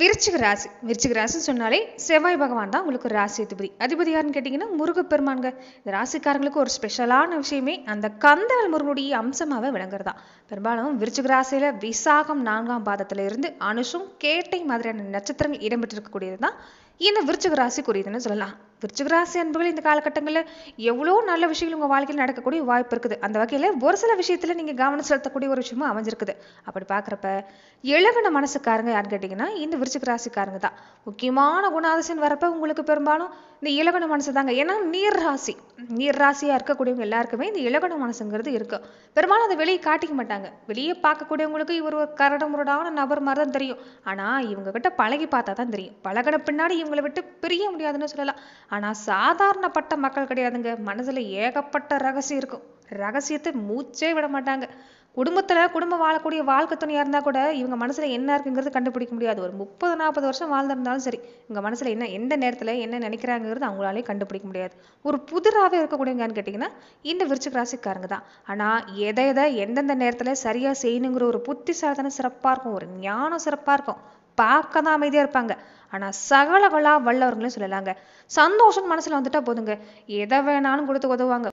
விருச்சிக ராசி. விருச்சிக ராசின்னு சொன்னாலே செவ்வாய் பகவான் தான் உங்களுக்கு ராசி அதிபதி. அதிபதி யாருன்னு கேட்டிங்கன்னா முருகப்பெருமான்க இந்த ராசிக்காரங்களுக்கு ஒரு ஸ்பெஷலான விஷயமே அந்த கந்தல் முருகனுடைய அம்சமாகவே விளங்குறதா. பெரும்பாலும் விருச்சிக ராசியில் விசாகம் நான்காம் பாதத்தில் இருந்து அனுஷம் கேட்டை மாதிரியான நட்சத்திரங்கள் இடம்பெற்றிருக்கக்கூடியது தான் இந்த விருச்சிக ராசிக்குரியதுன்னு சொல்லலாம். விருச்சிகராசி அன்புகள் இந்த காலகட்டங்களில் எவ்வளோ நல்ல விஷயங்கள் உங்கள் வாழ்க்கையில் நடக்கக்கூடிய வாய்ப்பு இருக்குது. அந்த வகையில் ஒரு சில விஷயத்தில் நீங்கள் கவனம் செலுத்தக்கூடிய ஒரு விஷயமும் அமைஞ்சிருக்குது. அப்படி பார்க்குறப்ப இழகுன மனசுக்காரங்க யாருன்னு கேட்டிங்கன்னா இந்த விருச்சிக ராசிக்காரங்க தான். முக்கியமான குணாதிசயம் வரப்ப உங்களுக்கு பெரும்பாலும் இந்த இலகுன மனசு தாங்க. ஏன்னா நீர் ராசி நீர் ராசியாக இருக்கக்கூடியவங்க எல்லாருக்குமே இந்த இலவன மனசுங்கிறது இருக்கும் பெரும்பாலும் அதை வெளியே காட்டிக்க மாட்டாங்க. வெளியே பார்க்கக்கூடியவங்களுக்கு இவர் ஒரு கரட முரடான நபர் மாதிரி தான் தெரியும். ஆனால் இவங்க கிட்ட பழகி பார்த்தா தான் தெரியும். பழகின பின்னாடி இவங்களை விட்டு பிரிய முடியாதுன்னு சொல்லலாம். ஆனால் சாதாரணப்பட்ட மக்கள் கிடையாதுங்க. மனசில் ஏகப்பட்ட ரகசியம் இருக்கும் ரகசியத்தை மூச்சே விட மாட்டாங்க. குடும்பத்தில் குடும்பம் வாழக்கூடிய வாழ்க்கை துணையாக இருந்தால் கூட இவங்க மனசில் என்ன இருக்குங்கிறது கண்டுபிடிக்க முடியாது. ஒரு முப்பது நாற்பது வருஷம் வாழ்ந்திருந்தாலும் சரி இவங்க மனசில் என்ன எந்த நேரத்தில் என்ன நினைக்கிறாங்கிறது அவங்களாலே கண்டுபிடிக்க முடியாது. ஒரு புதிராகவே இருக்கக்கூடியவங்கன்னு கேட்டிங்கன்னா இந்த விருச்சிக ராசிக்காரங்க தான். ஆனால் எதை எதை எந்தெந்த நேரத்தில் சரியாக செய்யணுங்கிற ஒரு புத்திசாலித்தனம் சிறப்பாக இருக்கும். ஒரு ஞானம் சிறப்பாக இருக்கும். பார்க்க தான் அமைதியாக இருப்பாங்க. ஆனால் சகலகளா வல்லவர்களையும் சொல்லலாங்க. சந்தோஷம் மனசில் வந்துட்டா போதுங்க. எதை வேணாலும் கொடுத்து உதவுவாங்க.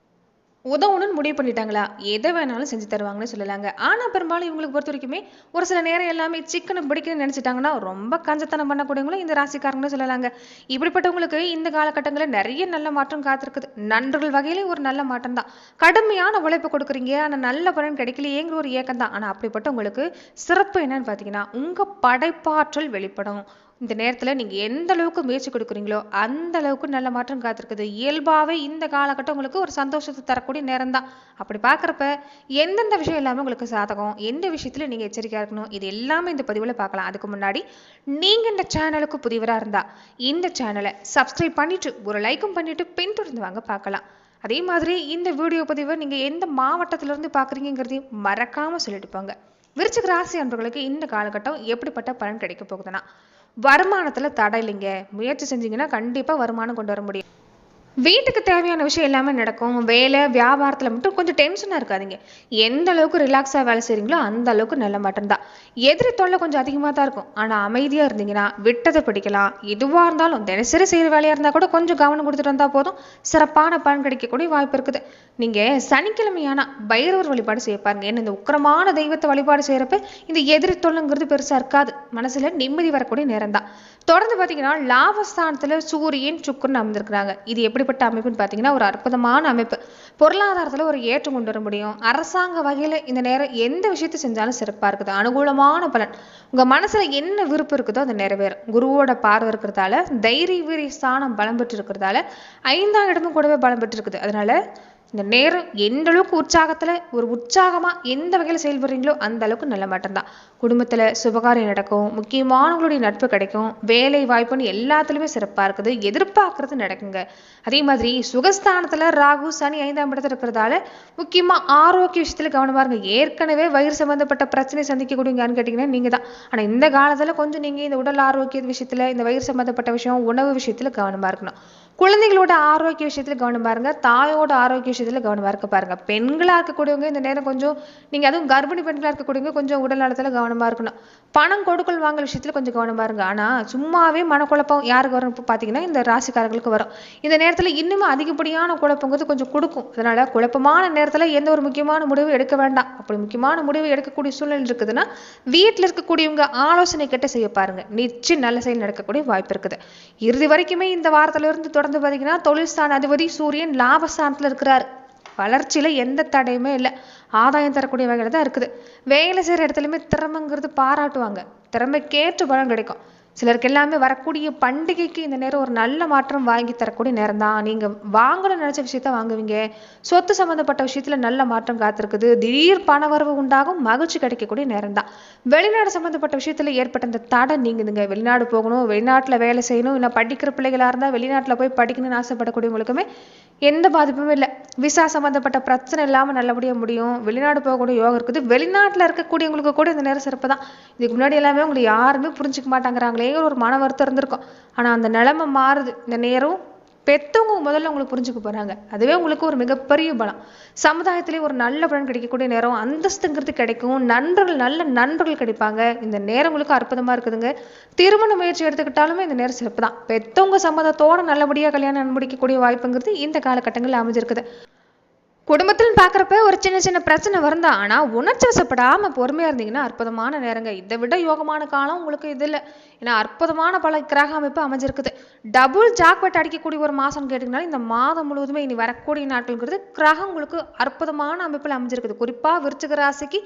உதவணும்னு முடிவு பண்ணிட்டாங்களா? எதை வேணாலும் செஞ்சு தருவாங்கன்னு சொல்லலாங்க. ஆனால் பெரும்பாலும் இவங்களுக்கு பொறுத்த வரைக்குமே ஒரு சில நேரம் எல்லாமே சிக்கனை பிடிக்கணும்னு நினச்சிட்டாங்கன்னா ரொம்ப கஞ்சத்தனம் பண்ணக்கூடியவங்களும் இந்த ராசிக்காரங்கன்னு சொல்லலாங்க. இப்படிப்பட்டவங்களுக்கு இந்த காலகட்டங்களில் நிறைய நல்ல மாற்றம் காத்திருக்குது. நண்பர்கள் வகையிலே ஒரு நல்ல மாற்றம் தான். கடுமையான உழைப்பு கொடுக்குறீங்க. ஆனால் நல்ல பலன் கிடைக்கலையேங்கிற ஒரு ஏக்கம் தான் ஆனால் அப்படிப்பட்டவங்களுக்கு சிறப்பு என்னன்னு பார்த்தீங்கன்னா உங்கள் படைப்பாற்றல் வெளிப்படும். இந்த நேரத்தில் நீங்கள் எந்த அளவுக்கு முயற்சி கொடுக்குறீங்களோ அந்த அளவுக்கு நல்ல மாற்றம் காத்திருக்குது. இயல்பாகவே இந்த காலகட்டம் உங்களுக்கு ஒரு சந்தோஷத்தை தரக்கூடிய நேரம் தான் அப்படி பார்க்குறப்ப எந்தெந்த விஷயம் எல்லாமே உங்களுக்கு சாதகம் எந்த விஷயத்தில் நீங்கள் எச்சரிக்கையாக இருக்கணும் இது எல்லாமே இந்த பதிவில் பார்க்கலாம் அதுக்கு முன்னாடி நீங்கள் இந்த சேனலுக்கு புதிவராக இருந்தால் இந்த சேனலை சப்ஸ்கிரைப் பண்ணிவிட்டு ஒரு லைக்கும் பண்ணிவிட்டு பின்தொடர்ந்து வாங்க பார்க்கலாம் அதே மாதிரி இந்த வீடியோ பதிவை நீங்கள் எந்த மாவட்டத்திலேருந்து பார்க்குறீங்கிறதையும் மறக்காமல் சொல்லிட்டு போங்க. விருச்சிக ராசி அன்பர்களுக்கு இந்த காலகட்டம் எப்படிப்பட்ட பலன் கிடைக்க போகுதுன்னா வருமானத்தில் தடை இல்லைங்க. முயற்சி செஞ்சீங்கன்னா கண்டிப்பாக வருமானம் கொண்டு வர முடியும். வீட்டுக்கு தேவையான விஷயம் எல்லாமே நடக்கும். வேலை வியாபாரத்தில் மட்டும் கொஞ்சம் டென்ஷனாக இருக்காதீங்க. எந்த அளவுக்கு ரிலாக்ஸாக வேலை செய்கிறீங்களோ அந்த அளவுக்கு நல்ல மட்டும்தான் தான். எதிரி தொல்லை கொஞ்சம் அதிகமாக தான் இருக்கும். ஆனால் அமைதியாக இருந்தீங்கன்னா விட்டதை பிடிக்கலாம். எதுவாக இருந்தாலும் தினசரி செய்கிற வேலையாக இருந்தால் கூட கொஞ்சம் கவனம் கொடுத்துட்டு வந்தால் போதும். சிறப்பான பலன் கிடைக்கக்கூடிய வாய்ப்பு இருக்குது. நீங்கள் சனிக்கிழமையான பைரவர் வழிபாடு செய்ய பாருங்க. ஏன்னா இந்த உக்கிரமான தெய்வத்தை வழிபாடு செய்கிறப்ப இந்த எதிரி தொல்லைங்கிறது பெருசாக இருக்காது. மனசில் நிம்மதி வரக்கூடிய நேரம் தான். தொடர்ந்து பார்த்தீங்கன்னா லாபஸ்தானத்தில் சூரியன் சுக்குன்னு அமர்ந்திருக்கிறாங்க. இது எப்படி எப்படிப்பட்ட அமைப்புன்னு பார்த்தீங்கன்னா ஒரு அற்புதமான அமைப்பு. பொருளாதாரத்தில் ஒரு ஏற்றம் கொண்டு வர முடியும். அரசாங்க வகையில் இந்த நேரம் எந்த விஷயத்தை செஞ்சாலும் சிறப்பாக இருக்குது. அனுகூலமான பலன். உங்கள் மனசில் என்ன விருப்பம் இருக்குதோ அது நிறைவேறும். குருவோட பார்வை இருக்கிறதால தைரிய வீரிய ஸ்தானம் பலம் பெற்று இருக்கிறதால ஐந்தாம் இடமும் கூடவே பலம் பெற்று இருக்குது அதனால இந்த நேரம் எந்த அளவுக்கு உற்சாகத்தில் ஒரு உற்சாகமாக எந்த வகையில் செயல்படுறீங்களோ அந்த அளவுக்கு நல்ல மட்டும்தான் குடும்பத்தில் சுபகாரியம் நடக்கும் முக்கியமானவங்களுடைய நட்பு கிடைக்கும் வேலை வாய்ப்புன்னு எல்லாத்துலேயுமே சிறப்பாக இருக்குது எதிர்பார்க்கறது நடக்குங்க. அதே மாதிரி சுகஸ்தானத்தில் ராகு சனி ஐந்தாம் இடத்துல இருக்கிறதால முக்கியமாக ஆரோக்கிய விஷயத்தில் கவனமாக இருங்க. ஏற்கனவே வயிறு சம்மந்தப்பட்ட பிரச்சனை சந்திக்கக்கூடியங்கன்னு கேட்டிங்கன்னா நீங்கள் தான். ஆனால் இந்த காலத்தில் கொஞ்சம் நீங்கள் இந்த உடல் ஆரோக்கிய விஷயத்தில் இந்த வயிறு சம்மந்தப்பட்ட விஷயம் உணவு விஷயத்தில் கவனமாக இருக்கணும். குழந்தைகளோட ஆரோக்கிய விஷயத்தில் கவனம் பாருங்க. தாயோட ஆரோக்கிய விஷயத்தில் கவனமாக இருக்க பாருங்க. பெண்களாக இருக்கக்கூடியவங்க இந்த நேரம் கொஞ்சம் நீங்கள் அதுவும் கர்ப்பிணி பெண்களாக இருக்கக்கூடியவங்க கொஞ்சம் உடல் நலத்தில் கவனமாக இருக்கணும். பணம் கொடுக்கல் வாங்கல் விஷயத்தில் கொஞ்சம் கவனமாக இருங்க. ஆனால் சும்மாவே மனக்குழப்பம் யாருக்கு வரும் இப்போ பார்த்தீங்கன்னா இந்த ராசிக்காரர்களுக்கு வரும். இந்த நேரத்தில் இன்னுமே அதிகப்படியான குழப்பங்கிறது கொஞ்சம் கொடுக்கும். அதனால குழப்பமான நேரத்தில் எந்த ஒரு முக்கியமான முடிவு எடுக்க வேண்டாம். அப்படி முக்கியமான முடிவு எடுக்கக்கூடிய சூழ்நிலை இருக்குதுன்னா வீட்டில் இருக்கக்கூடியவங்க ஆலோசனை கேட்டு செய்ய பாருங்க. நிச்சயம் நல்ல செயல் நடக்கக்கூடிய வாய்ப்பு இருக்குது. இறுதி வரைக்குமே இந்த வாரத்திலிருந்து தொடர் தொடர்ந்து பார்த்தீங்கன்னா தொழில் அதிபதி சூரியன் லாபஸ்தானத்தில் இருக்கிறார். வளர்ச்சியில் எந்த தடையுமே இல்லை. ஆதாயம் தரக்கூடிய வகையில் தான் இருக்குது. வேலை செய்கிற இடத்துலையுமே திறமைங்கிறது பாராட்டுவாங்க. திறமைக்கேற்ற பலன் கிடைக்கும். சிலருக்கு எல்லாமே வரக்கூடிய பண்டிகைக்கு இந்த நேரம் ஒரு நல்ல மாற்றம் வாங்கி தரக்கூடிய நேரம் தான் நீங்கள் வாங்கணும்னு நினச்ச விஷயத்த வாங்குவீங்க. சொத்து சம்மந்தப்பட்ட விஷயத்தில் நல்ல மாற்றம் காத்திருக்குது. திடீர் பணவரவு உண்டாகும் மகிழ்ச்சி கிடைக்கக்கூடிய நேரம் தான் வெளிநாடு சம்மந்தப்பட்ட விஷயத்தில் ஏற்பட்ட இந்த தடை நீங்குதுங்க. வெளிநாடு போகணும் வெளிநாட்டில் வேலை செய்யணும் இல்லை படிக்கிற பிள்ளைகளாக இருந்தால் வெளிநாட்டில் போய் படிக்கணும்னு ஆசைப்படக்கூடியவங்களுக்குமே எந்த பாதிப்புமே இல்லை. விசா சம்மந்தப்பட்ட பிரச்சனை இல்லாமல் நல்லபடியாக முடியும். வெளிநாடு போகக்கூடிய யோகம் இருக்குது. வெளிநாட்டில் இருக்கக்கூடியவங்களுக்கு கூட இந்த நேரம் சிறப்பு தான் இதுக்கு முன்னாடி எல்லாமே உங்களை யாருமே புரிஞ்சுக்க மாட்டாங்கிறாங்களே. ஒரு மன வருத்தம் இருந்திருக்கும். ஆனால் அந்த நிலைமை மாறுது. இந்த நேரம் பெற்றவங்க முதல்ல உங்களுக்கு புரிஞ்சுக்க போறாங்க. அதுவே உங்களுக்கு ஒரு மிகப்பெரிய பலம். சமுதாயத்திலே ஒரு நல்ல பலன் கிடைக்கக்கூடிய நேரம் அந்தஸ்துங்கிறது கிடைக்கும். நண்பர்கள் நல்ல நண்பர்கள் கிடைப்பாங்க. இந்த நேரம் உங்களுக்கு அற்புதமா இருக்குதுங்க. திருமண முயற்சி எடுத்துக்கிட்டாலுமே இந்த நேரம் சிறப்பு தான் பெத்தவங்க சம்மதத்தோட நல்லபடியாக கல்யாணம் முடிக்கக்கூடிய வாய்ப்புங்கிறது இந்த காலகட்டங்களில் அமைஞ்சிருக்குது. குடும்பத்தில் பார்க்குறப்ப ஒரு சின்ன சின்ன பிரச்சனை வருந்தா ஆனால் உணர்ச்சி வசப்படாமல் பொறுமையாக இருந்தீங்கன்னா அற்புதமான நேரங்க. இதை விட யோகமான காலம் உங்களுக்கு இது இல்லை. ஏன்னா அற்புதமான பல கிரக அமைப்பு அமைஞ்சிருக்குது. டபுள் ஜாக்பெட் அடிக்கக்கூடிய ஒரு மாதம் கேட்டிங்கனால இந்த மாதம் முழுவதுமே இனி வரக்கூடிய நாட்கள்ங்கிறது கிரகம் உங்களுக்கு அற்புதமான அமைப்பில் அமைஞ்சிருக்குது. குறிப்பாக விருச்சிக ராசிக்கு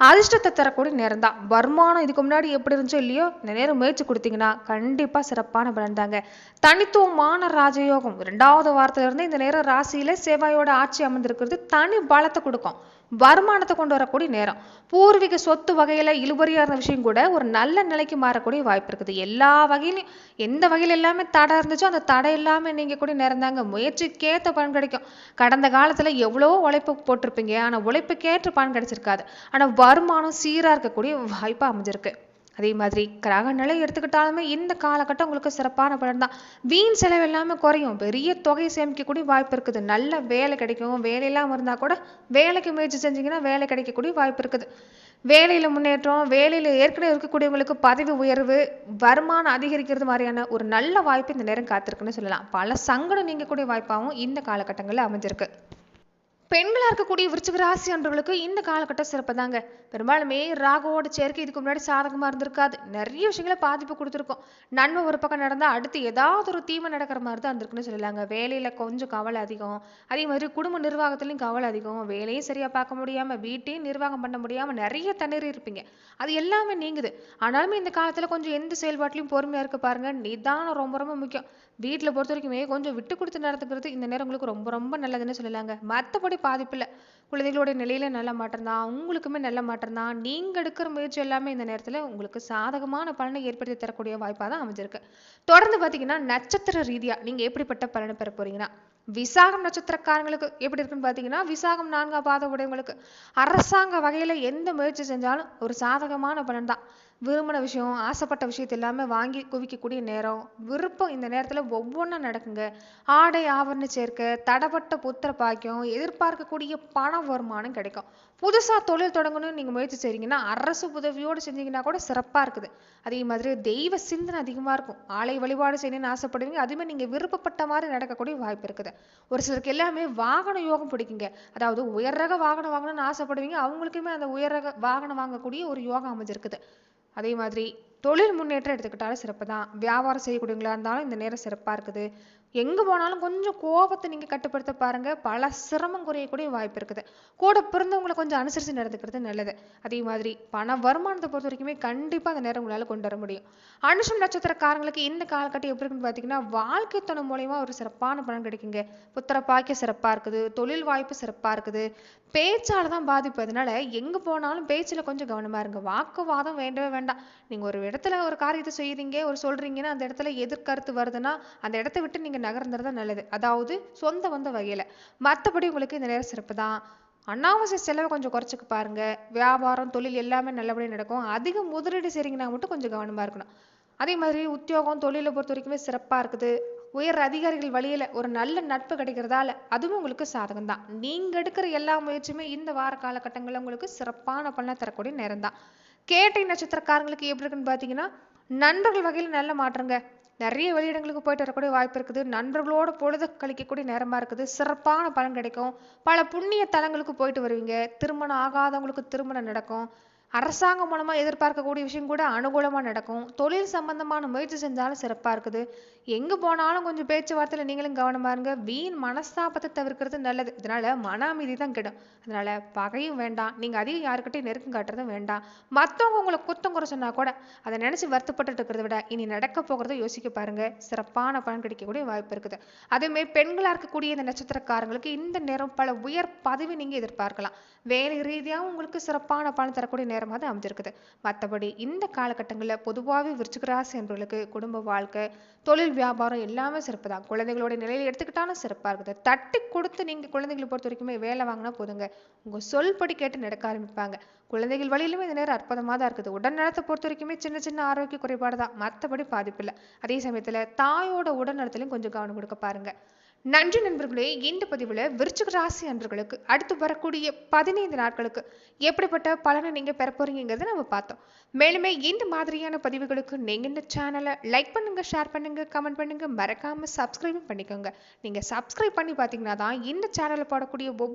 அதிர்ஷ்டத்தை தரக்கூடிய நேரம் தான் வருமானம் இதுக்கு முன்னாடி எப்படி இருந்துச்சோ இல்லையோ இந்த நேரம் முயற்சி கொடுத்தீங்கன்னா கண்டிப்பா சிறப்பான பலன் தாங்க. தனித்துவமான ராஜயோகம். ரெண்டாவது வாரத்துல இருந்து இந்த நேரம் ராசியில செவ்வாயோட ஆட்சி அமர்ந்திருக்கிறது தனி பலத்தை கொடுக்கும். வருமானத்தை கொண்டு வரக்கூடிய நேரம். பூர்வீக சொத்து வகையில் இழுபறியாக இருந்த விஷயம் கூட ஒரு நல்ல நிலைக்கு மாறக்கூடிய வாய்ப்பு இருக்குது. எல்லா வகையிலையும் எந்த வகையில் எல்லாமே தடை இருந்துச்சோ அந்த தடை இல்லாமல் நீங்கள் கூட நேரம் தாங்க முயற்சிக்கேற்ற பலன் கிடைக்கும். கடந்த காலத்தில் எவ்வளவோ உழைப்பு போட்டிருப்பீங்க. ஆனால் உழைப்புக்கேற்ற பலன் கிடைச்சிருக்காது. ஆனால் வருமானம் சீராக இருக்கக்கூடிய வாய்ப்பாக அமைஞ்சிருக்கு. அதே மாதிரி கிரக நிலை எடுத்துக்கிட்டாலுமே இந்த காலகட்டம் உங்களுக்கு சிறப்பான பலன் தான் வீண் செலவு எல்லாமே குறையும். பெரிய தொகை சேமிக்கக்கூடிய வாய்ப்பு இருக்குது. நல்ல வேலை கிடைக்கும். வேலையெல்லாம் இருந்தால் கூட வேலைக்கு முயற்சி செஞ்சீங்கன்னா வேலை கிடைக்கக்கூடிய வாய்ப்பு இருக்குது. வேலையில் முன்னேற்றம் வேலையில் ஏற்கனவே இருக்கக்கூடியவங்களுக்கு பதவி உயர்வு வருமானம் அதிகரிக்கிறது மாதிரியான ஒரு நல்ல வாய்ப்பு இந்த நேரம் காத்திருக்குன்னு சொல்லலாம். பல சங்கடம் நீங்கக்கூடிய வாய்ப்பாகவும் இந்த காலகட்டங்களில் அமைஞ்சிருக்கு. பெண்களாக இருக்கக்கூடிய விருச்சிக ராசி அன்றவர்களுக்கு இந்த காலகட்டம் சிறப்பு தாங்க. பெரும்பாலுமே ராகுவோட சேர்க்கை இதுக்கு முன்னாடி சாதகமாக இருந்திருக்காது. நிறைய விஷயங்களை பாதிப்பு கொடுத்துருக்கோம். நன்மை ஒரு பக்கம் நடந்தால் அடுத்து ஏதாவது ஒரு தீமை நடக்கிற மாதிரி தான் இருந்திருக்குன்னு சொல்லலாங்க. வேலையில் கொஞ்சம் கவலை அதிகம். அதே மாதிரி குடும்ப நிர்வாகத்துலையும் கவலை அதிகம். வேலையும் சரியாக பார்க்க முடியாமல் வீட்டையும் நிர்வாகம் பண்ண முடியாமல் நிறைய தண்ணீர் இருப்பீங்க. அது எல்லாமே நீங்குது. ஆனாலுமே இந்த காலத்தில் கொஞ்சம் எந்த செயல்பாட்டிலையும் பொறுமையாக இருக்க பாருங்க. நிதானம் ரொம்ப ரொம்ப முக்கியம். வீட்டில் பொறுத்த வரைக்குமே கொஞ்சம் விட்டு கொடுத்து நடந்துக்கிறது இந்த நேரம் உங்களுக்கு ரொம்ப ரொம்ப நல்லதுன்னு சொல்லலாங்க. மற்றபடி பாதிப்பில்லை. குழந்தைகளுடைய நிலையில நல்ல மாற்றம் தான் உங்களுக்குமே நல்ல மாற்றம் தான். எடுக்கிற முயற்சி எல்லாமே இந்த நேரத்தில் உங்களுக்கு சாதகமான பலனை ஏற்படுத்தி தரக்கூடிய வாய்ப்பாக தான் அமைஞ்சிருக்கு. தொடர்ந்து பார்த்தீங்கன்னா நட்சத்திர ரீதியாக நீங்கள் எப்படிப்பட்ட பலனை பெற போறீங்கன்னா விசாகம் நட்சத்திரக்காரங்களுக்கு எப்படி இருக்குன்னு பார்த்தீங்கன்னா விசாகம் நான்காம் பாத உடையவங்களுக்கு அரசாங்க வகையில் எந்த முயற்சி செஞ்சாலும் ஒரு சாதகமான பலன் தான். விரும்பின விஷயம் ஆசைப்பட்ட விஷயத்தை எல்லாமே வாங்கி குவிக்கக்கூடிய நேரம். விருப்பம் இந்த நேரத்தில் ஒவ்வொன்றா நடக்குங்க. ஆடை ஆவரண சேர்க்கை தடப்பட்ட புத்திர பாக்கியம் எதிர்பார்க்கக்கூடிய பண வருமானம் கிடைக்கும். புதுசாக தொழில் தொடங்கணும்னு நீங்கள் முயற்சி செய்கிறீங்கன்னா அரசு உதவியோடு செஞ்சீங்கன்னா கூட சிறப்பாக இருக்குது. அதே மாதிரி தெய்வ சிந்தனை அதிகமாக இருக்கும். ஆலை வழிபாடு செய்யணும்னு ஆசைப்படுவீங்க அதுவுமே நீங்கள் விருப்பப்பட்ட மாதிரி நடக்கக்கூடிய வாய்ப்பு இருக்குது. ஒரு சிலருக்கு எல்லாமே வாகன யோகம் பிடிக்குங்க. அதாவது உயர் ரக வாகனம் வாங்கணும்னு ஆசைப்படுவீங்க அவங்களுக்குமே அந்த உயர் ரக வாகனம் வாங்கக்கூடிய ஒரு யோகம் அமைஞ்சிருக்குது. அதே மாதிரி தொழில் முன்னேற்றம் எடுத்துக்கிட்டாலும் சிறப்பு தான் வியாபாரம் செய்யக்கூடியவங்களா இருந்தாலும் இந்த நேரம் சிறப்பாக இருக்குது. எங்கே போனாலும் கொஞ்சம் கோபத்தை நீங்கள் கட்டுப்படுத்த பாருங்கள் பல சிரமம் குறையக்கூடிய வாய்ப்பு இருக்குது. கூட பிறந்தவங்களை கொஞ்சம் அனுசரித்து நடந்துக்கிறது நல்லது. அதே மாதிரி பண வருமானத்தை பொறுத்த வரைக்குமே கண்டிப்பாக அந்த நேரம் உங்களால் கொண்டு வர முடியும். அனுஷம் நட்சத்திரக்காரங்களுக்கு இந்த காலகட்டம் எப்படி இருக்குன்னு பார்த்தீங்கன்னா வாழ்க்கை துணை மூலயமா ஒரு சிறப்பான பணம் கிடைக்குங்க. புத்திர பாக்கிய சிறப்பாக இருக்குது. தொழில் வாய்ப்பு சிறப்பாக இருக்குது. பேச்சால் தான் பாதிப்பு. அதனால எங்கே போனாலும் பேச்சில் கொஞ்சம் கவனமாக இருங்க. வாக்குவாதம் வேண்டவே வேண்டாம். நீங்கள் ஒரு இடத்துல ஒரு காரியத்தை செய்கிறீங்க ஒரு சொல்கிறீங்கன்னா அந்த இடத்துல எதிர்கருத்து வருதுன்னா அந்த இடத்த விட்டு நீங்கள் நகர்ந்துறது நல்லது. அதாவது சொந்த வந்த வகையில. மத்தபடி உங்களுக்கு இந்த நேரம் சிறப்பு தான். அனாவசிய செலவை கொஞ்சம் குறைச்சிக்க பாருங்க. வியாபாரம் தொழில் எல்லாமே நல்லபடியா நடக்கும். அதிக முதலீடு செய்றீங்கன்னா மட்டும் கொஞ்சம் கவனமா இருக்கணும். அதே மாதிரி உத்தியோகம் தொழிலை பொறுத்த வரைக்குமே சிறப்பா இருக்குது. உயர் அதிகாரிகள் வழியில ஒரு நல்ல நட்பு கிடைக்கிறதால அதுவும் உங்களுக்கு சாதகம் தான். நீங்க எடுக்கிற எல்லா முயற்சியுமே இந்த வார காலகட்டங்களில் உங்களுக்கு சிறப்பான பலனை தரக்கூடிய நேரம் தான். கேட்டை நட்சத்திரக்காரங்களுக்கு எப்படி இருக்குன்னு பாத்தீங்கன்னா நண்பர்கள் வகையில நல்ல மாற்றங்க. நிறைய வெளியிடங்களுக்கு போயிட்டு வரக்கூடிய வாய்ப்பு இருக்குது. நண்பர்களோட பொழுது கழிக்கக்கூடிய நேரமா இருக்குது. சிறப்பான பலன் கிடைக்கும். பல புண்ணிய தலங்களுக்கு போயிட்டு வருவீங்க. திருமணம் ஆகாதவங்களுக்கு திருமணம் நடக்கும். அரசாங்கம் மூலமாக எதிர்பார்க்கக்கூடிய விஷயம் கூட அனுகூலமாக நடக்கும். தொழில் சம்பந்தமான முயற்சி செஞ்சாலும் சிறப்பாக இருக்குது. எங்கே போனாலும் கொஞ்சம் பேச்சுவார்த்தையில் நீங்களும் கவனமா இருங்க. வீண் மனஸ்தாபத்தை தவிர்க்கிறது நல்லது. இதனால் மன அமைதி தான் கெடும். அதனால் பகையும் வேண்டாம். நீங்கள் அதிகம் யாருக்கிட்டையும் நெருக்கம் காட்டுறதும் வேண்டாம். மற்றவங்க உங்களை குத்தம் குறை சொன்னால் கூட அதை நினச்சி வருத்தப்பட்டு இருக்கிறத விட இனி நடக்க போகிறத யோசிக்க பாருங்கள் சிறப்பான பலன் கிடைக்கக்கூடிய வாய்ப்பு இருக்குது. அதேமாரி பெண்களாக இருக்கக்கூடிய இந்த நட்சத்திரக்காரங்களுக்கு இந்த நேரம் பல உயர் பதவி நீங்கள் எதிர்பார்க்கலாம். வேலை ரீதியாகவும் உங்களுக்கு சிறப்பான பலன் தரக்கூடிய நேரம் தான் அமைஞ்சிருக்குது. மற்றபடி இந்த காலகட்டங்களில் பொதுவாகவே விருச்சிகராசி என்பவர்களுக்கு குடும்ப வாழ்க்கை தொழில் வியாபாரம் எல்லாமே சிறப்பு தான். குழந்தைகளோட நிலையில் எடுத்துக்கிட்டாலும் சிறப்பாக இருக்குது. தட்டி கொடுத்து நீங்கள் குழந்தைகளை பொறுத்த வரைக்குமே வேலை வாங்கினா போதுங்க. உங்கள் சொல்படி கேட்டு நடக்க ஆரம்பிப்பாங்க. குழந்தைகள் வழியிலுமே இந்த நேரம் அற்புதமாக தான் இருக்குது. உடல் நலத்தை பொறுத்த வரைக்குமே சின்ன சின்ன ஆரோக்கிய குறைபாடு தான். மற்றபடி பாதிப்பு இல்லை. அதே சமயத்தில் தாயோட உடல் நலத்திலையும் கொஞ்சம் கவனம் கொடுக்க பாருங்க. நன்றி நண்பர்களே இந்த பதிவில் விருச்சிக ராசி அன்பர்களுக்கு அடுத்து வரக்கூடிய பதினைந்து நாட்களுக்கு எப்படிப்பட்ட பலனை நீங்கள் பெற போறீங்கிறத நம்ம பார்த்தோம். மேலுமே இந்த மாதிரியான பதிவுகளுக்கு நீங்கள் இந்த சேனலை லைக் பண்ணுங்க ஷேர் பண்ணுங்க கமெண்ட் பண்ணுங்க. மறக்காம சப்ஸ்கிரைபும் பண்ணிக்கோங்க. நீங்கள் சப்ஸ்கிரைப் பண்ணி பார்த்தீங்கன்னா தான் இந்த சேனலில் போடக்கூடிய ஒவ்வொரு